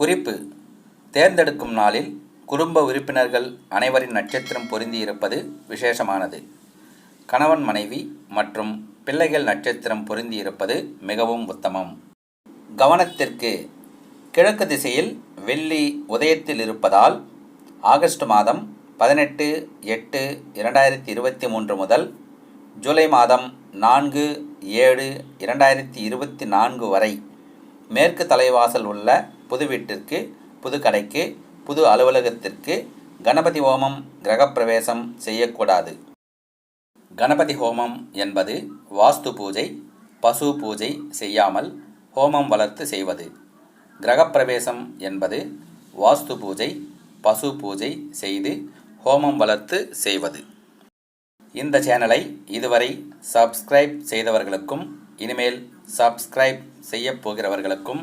குறிப்பு. தேர்ந்தெடுக்கும் நாளில் குடும்ப உறுப்பினர்கள் அனைவரின் நட்சத்திரம் பொருந்தியிருப்பது விசேஷமானது. கணவன் மனைவி மற்றும் பிள்ளைகள் நட்சத்திரம் பொருந்தியிருப்பது மிகவும் உத்தமம். கவனத்திற்கு கிழக்கு திசையில் வெள்ளி உதயத்தில் இருப்பதால் ஆகஸ்ட் மாதம் பதினெட்டு எட்டு இரண்டாயிரத்தி இருபத்தி மூன்று முதல் ஜூலை மாதம் நான்கு ஏழு இரண்டாயிரத்தி இருபத்தி நான்கு வரை மேற்கு தலைவாசல் உள்ள புது வீட்டிற்கு புது கடைக்கு புது அலுவலகத்திற்கு கணபதி ஹோமம் கிரகப்பிரவேசம் செய்யக்கூடாது. கணபதி ஹோமம் என்பது வாஸ்து பூஜை பசு பூஜை செய்யாமல் ஹோமம் வளர்த்து செய்வது. கிரகப்பிரவேசம் என்பது வாஸ்து பூஜை பசு பூஜை செய்து ஹோமம் வளர்த்து செய்வது. இந்த சேனலை இதுவரை சப்ஸ்கிரைப் செய்தவர்களுக்கும் இனிமேல் சப்ஸ்கிரைப் செய்யப் போகிறவர்களுக்கும்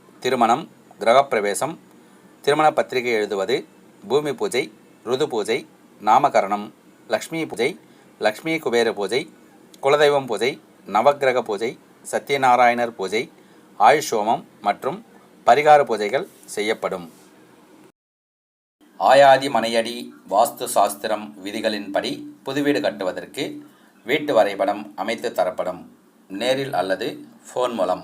திருமணம் கிரகப்பிரவேசம் திருமண பத்திரிகை எழுதுவது பூமி பூஜை ருது பூஜை நாமகரணம் லக்ஷ்மி பூஜை லக்ஷ்மி குபேர பூஜை குலதெய்வம் பூஜை நவக்கிரக பூஜை சத்யநாராயணர் பூஜை ஆயுஷோமம் மற்றும் பரிகார பூஜைகள் செய்யப்படும். ஆயாதி மனையடி வாஸ்து சாஸ்திரம் விதிகளின்படி புது வீடு கட்டுவதற்கு வீட்டு வரைபடம் அமைத்து தரப்படும். நேரில் அல்லது ஃபோன் மூலம்.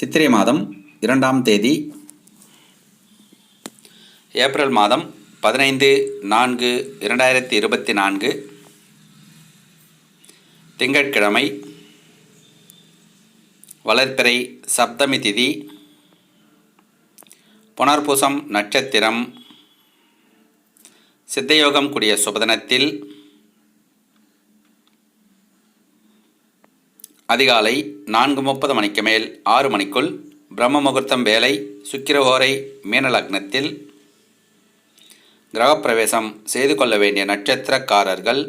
சித்திரை மாதம் இரண்டாம் தேதி. ஏப்ரல் மாதம் பதினைந்து நான்கு இரண்டாயிரத்தி இருபத்தி நான்கு. திங்கட்கிழமை வளர்ப்பிறை சப்தமி திதி. புனர்பூசம் நட்சத்திரம். சித்தயோகம் கூடிய சுபதனத்தில் அதிகாலை நான்கு முப்பது மணிக்கு மேல் ஆறு மணிக்குள் பிரம்ம முகூர்த்தம் வேலை சுக்கிரஹோரை மீனலக்னத்தில் கிரகப்பிரவேசம் செய்து கொள்ள வேண்டிய நட்சத்திரக்காரர்கள்.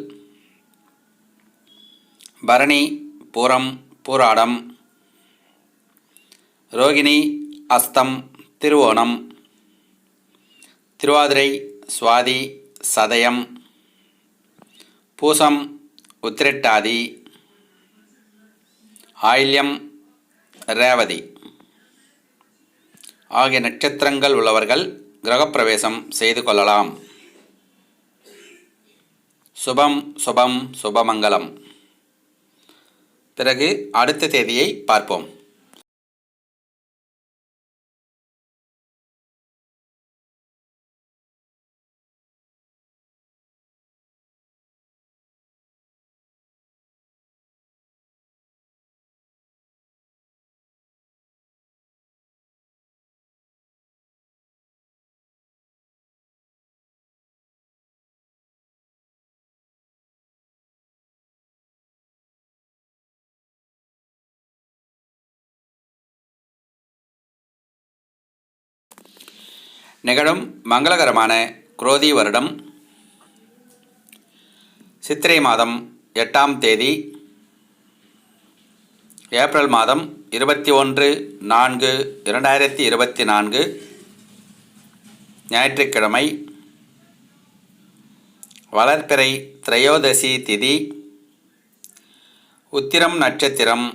பரணி பூரம் பூராடம் ரோகிணி அஸ்தம் திருவோணம் திருவாதிரை சுவாதி சதயம் பூசம் உத்திரட்டாதி ஆயில்யம் ரேவதி. ஆகிய நட்சத்திரங்கள் உள்ளவர்கள் கிரகப்பிரவேசம் செய்து கொள்ளலாம். சுபம் சுபம் சுபமங்கலம். பிறகு அடுத்த தேதியை பார்ப்போம். நிகழும் மங்களகரமான குரோதி வருடம். சித்திரை மாதம் எட்டாம் தேதி ஏப்ரல் மாதம் இருபத்தி ஒன்று நான்கு இரண்டாயிரத்தி இருபத்தி நான்கு ஞாயிற்றுக்கிழமை வளர்ப்பிறை திரையோதசி திதி உத்திரம் நட்சத்திரம்.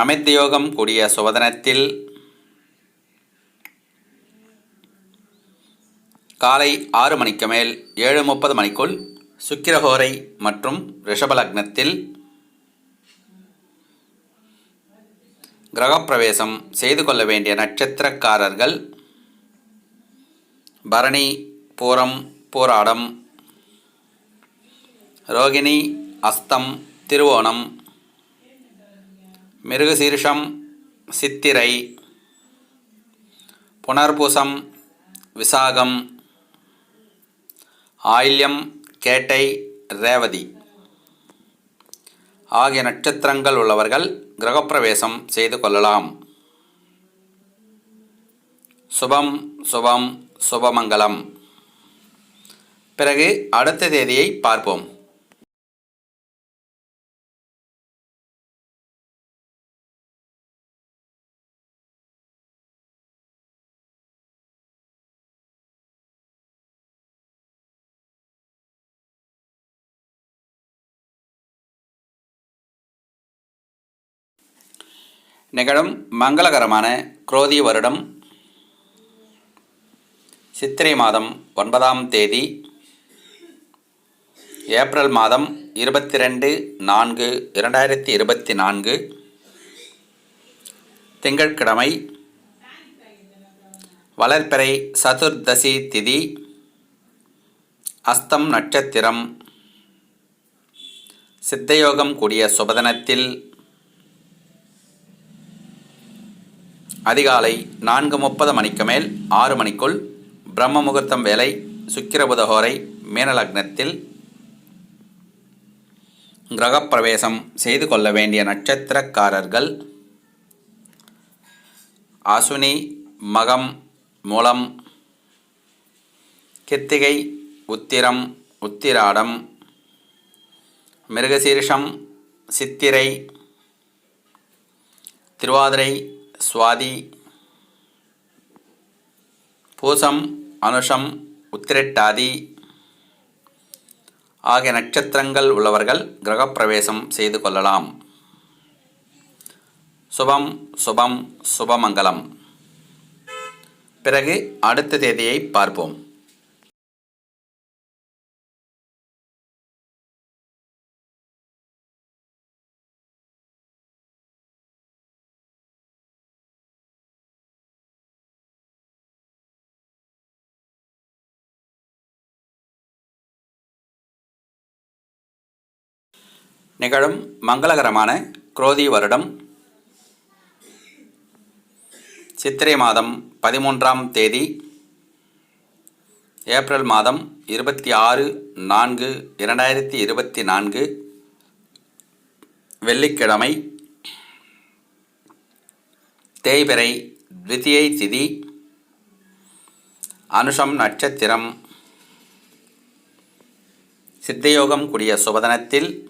அமிர்த யோகம் கூடிய சுவதனத்தில் காலை ஆறு மணிக்கு மேல் ஏழு முப்பது மணிக்குள் சுக்கிரஹோரை மற்றும் ரிஷபலக்னத்தில் கிரகப்பிரவேசம் செய்து கொள்ள வேண்டிய நட்சத்திரக்காரர்கள் பரணி பூரம் போராடம் ரோகிணி அஸ்தம் திருவோணம் மிருகசீர்ஷம் சித்திரை புனர்பூசம் விசாகம் ஆயில்யம் கேட்டை ரேவதி. ஆகிய நட்சத்திரங்கள் உள்ளவர்கள் கிரகப்பிரவேசம் செய்து கொள்ளலாம். சுபம் சுபம் சுபமங்கலம். பிறகு அடுத்த தேதியை பார்ப்போம். நிகழும் மங்களகரமான குரோதி வருடம் சித்திரை மாதம் ஒன்பதாம் தேதி ஏப்ரல் மாதம் இருபத்தி ரெண்டு நான்கு இரண்டாயிரத்தி இருபத்தி நான்கு திங்கட்கிழமை வளர்ப்பிறை சதுர்தசி திதி அஸ்தம் நட்சத்திரம் சித்தயோகம் கூடிய சுபதனத்தில் அதிகாலை நான்கு முப்பது மணிக்கு மேல் ஆறு மணிக்குள் பிரம்ம முகூர்த்தம் வேலை சுக்கிரபுதஹோரை மீனலக்னத்தில் கிரகப்பிரவேசம் செய்து கொள்ள வேண்டிய நட்சத்திரக்காரர்கள் அசுனி மகம் மூலம் கித்திகை உத்திரம் உத்திராடம் மிருகசீர்ஷம் சித்திரை திருவாதிரை சுவாதி பூசம் அனுஷம் உத்திரெட்டாதி ஆகிய நட்சத்திரங்கள் உள்ளவர்கள் கிரகப்பிரவேசம் செய்து கொள்ளலாம். சுபம் சுபம் சுபமங்கலம். பிறகு அடுத்த தேதியை பார்ப்போம். நிகழும் மங்களகரமான குரோதி வருடம். சித்திரை மாதம் பதிமூன்றாம் தேதி ஏப்ரல் மாதம் இருபத்தி ஆறு நான்கு இரண்டாயிரத்தி இருபத்தி நான்கு வெள்ளிக்கிழமை தேய்பிறை த்விதியை திதி அனுஷம் நட்சத்திரம். சித்தயோகம் கூடிய சுபதனத்தில்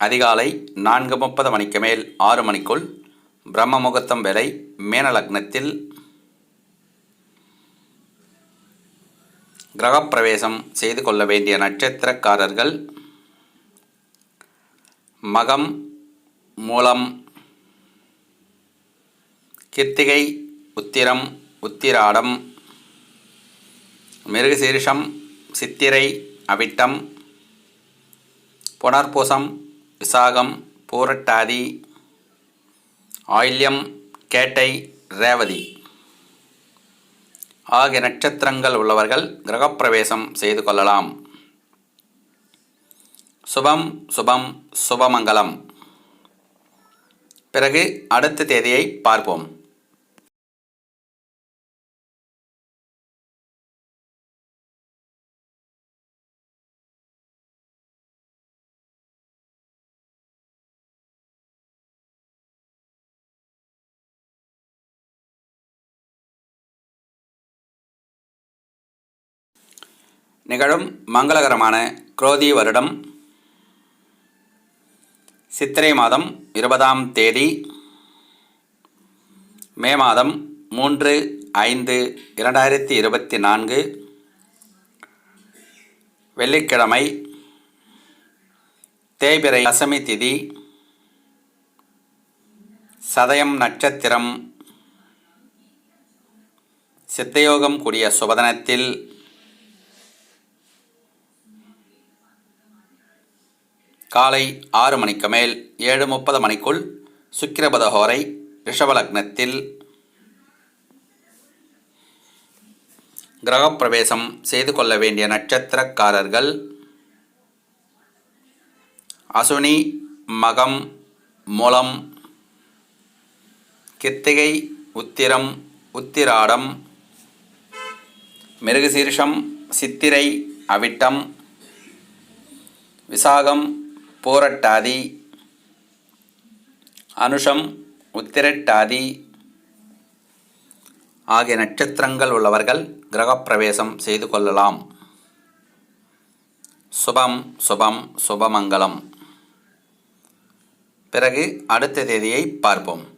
அதிகாலை நான்கு முப்பது மணிக்கு மேல் ஆறு மணிக்குள் பிரம்ம முகூர்த்தம் வேலை மேனலக்னத்தில் கிரகப்பிரவேசம் செய்து கொள்ள வேண்டிய நட்சத்திரக்காரர்கள் மகம் மூலம் கிருத்திகை உத்திரம் உத்திராடம் மிருகசீரிஷம் சித்திரை அவிட்டம் புனர்பூசம் விசாகம் பூரட்டாதி ஆயில்யம் கேட்டை ரேவதி. ஆகிய நட்சத்திரங்கள் உள்ளவர்கள் கிரகப்பிரவேசம் செய்து கொள்ளலாம். சுபம் சுபம் சுபமங்கலம். பிறகு அடுத்த தேதியை பார்ப்போம். நிகழும் மங்களகரமான குரோதி வருடம். சித்திரை மாதம் இருபதாம் தேதி. மே மாதம் மூன்று ஐந்து இரண்டாயிரத்தி இருபத்தி நான்கு. வெள்ளிக்கிழமை தேய்பிரை அசமி திதி. சதயம் நட்சத்திரம். சித்தயோகம் கூடிய சுபதனத்தில் காலை ஆறு மணிக்கு மேல் ஏழு முப்பது மணிக்குள் சுக்கிரபதஹோரை ரிஷபலக்னத்தில் கிரகப்பிரவேசம் செய்து கொள்ள வேண்டிய நட்சத்திரக்காரர்கள் அசுனி மகம் மூலம் கித்திகை உத்திரம் உத்திராடம் மிருகசீர்ஷம் சித்திரை அவிட்டம் விசாகம் போரட்டாதி அனுஷம் உத்திரட்டாதி ஆகிய நட்சத்திரங்கள் உள்ளவர்கள் கிரகப்பிரவேசம் செய்து கொள்ளலாம். சுபம் சுபம் சுபமங்கலம். பிறகு அடுத்த தேதியை பார்ப்போம்.